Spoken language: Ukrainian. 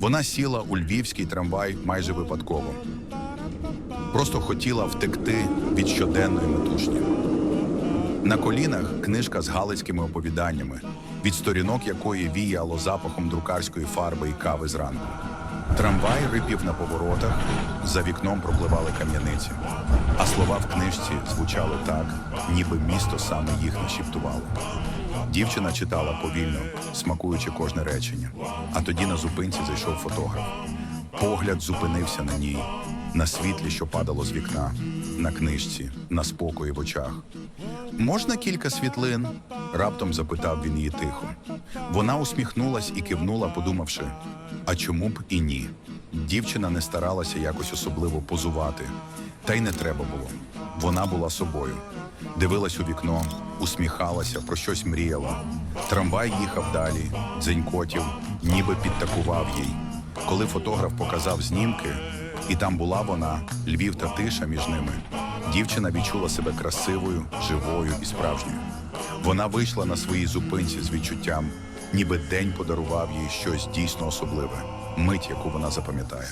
Вона сіла у львівський трамвай майже випадково. Просто хотіла втекти від щоденної метушні. На колінах книжка з галицькими оповіданнями, від сторінок якої віяло запахом друкарської фарби і кави зранку. Трамвай рипів на поворотах, за вікном пропливали кам'яниці, а слова в книжці звучали так, ніби місто саме їх нашіптувало. Дівчина читала повільно, смакуючи кожне речення. А тоді на зупинці зайшов фотограф. Погляд зупинився на ній, на світлі, що падало з вікна, на книжці, на спокої в очах. Можна кілька світлин? Раптом запитав він її тихо. Вона усміхнулась і кивнула, подумавши, а чому б і ні? Дівчина не старалася якось особливо позувати, та й не треба було. Вона була собою. Дивилась у вікно, усміхалася, про щось мріяла. Трамвай їхав далі, дзенькотів, ніби підтакував їй. Коли фотограф показав знімки, і там була вона, Львів та тиша між ними. Дівчина відчула себе красивою, живою і справжньою. Вона вийшла на своїй зупинці з відчуттям, ніби день подарував їй щось дійсно особливе, мить, яку вона запам'ятає.